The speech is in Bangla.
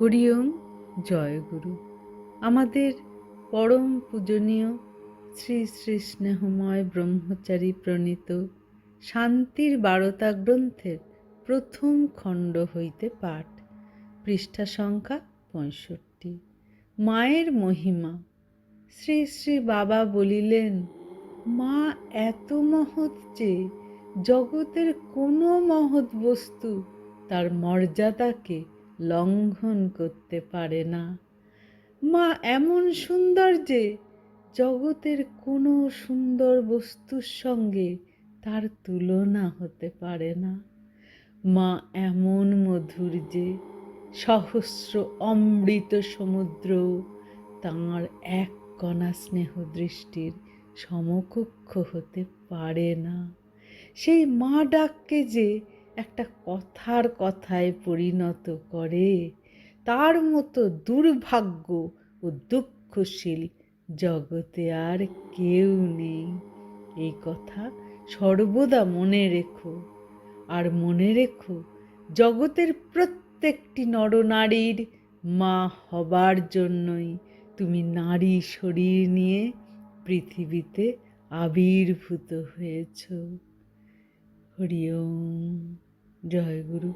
হরিওম জয়গুরু আমাদের পরম পূজনীয় শ্রী শ্রী স্নেহময় ব্রহ্মচারী প্রণীত শান্তির বারতা গ্রন্থের প্রথম খণ্ড হইতে পাঠ, পৃষ্ঠা সংখ্যা পঁয়ষট্টি। মায়ের মহিমা, শ্রী শ্রী বাবা বলিলেন, মা, এত মহৎ যে জগতের কোনো মহৎ বস্তু তার মর্যাদাকে লঙ্ঘন করতে পারে না। মা, এমন সুন্দর যে জগতের কোনো সুন্দর বস্তুর সঙ্গে তার তুলনা হতে পারে না। মা, এমন মধুর যে সহস্র অমৃত সমুদ্র তাঁর এক কণা স্নেহ দৃষ্টির সমকক্ষ হতে পারে না। সেই মা ডাককে যে একটা কথার কথায় পরিণত করে। তার মতো দুর্ভাগ্য ও দুঃখশীল জগতে আর কেউ নেই। এই কথা সর্বদা মনে রেখো। আর মনে রেখো, জগতের প্রত্যেকটি নরনারীর মা হবার জন্যই তুমি নারী শরীর নিয়ে পৃথিবীতে আবির্ভূত হয়েছ। হরি ওম জয় গুরু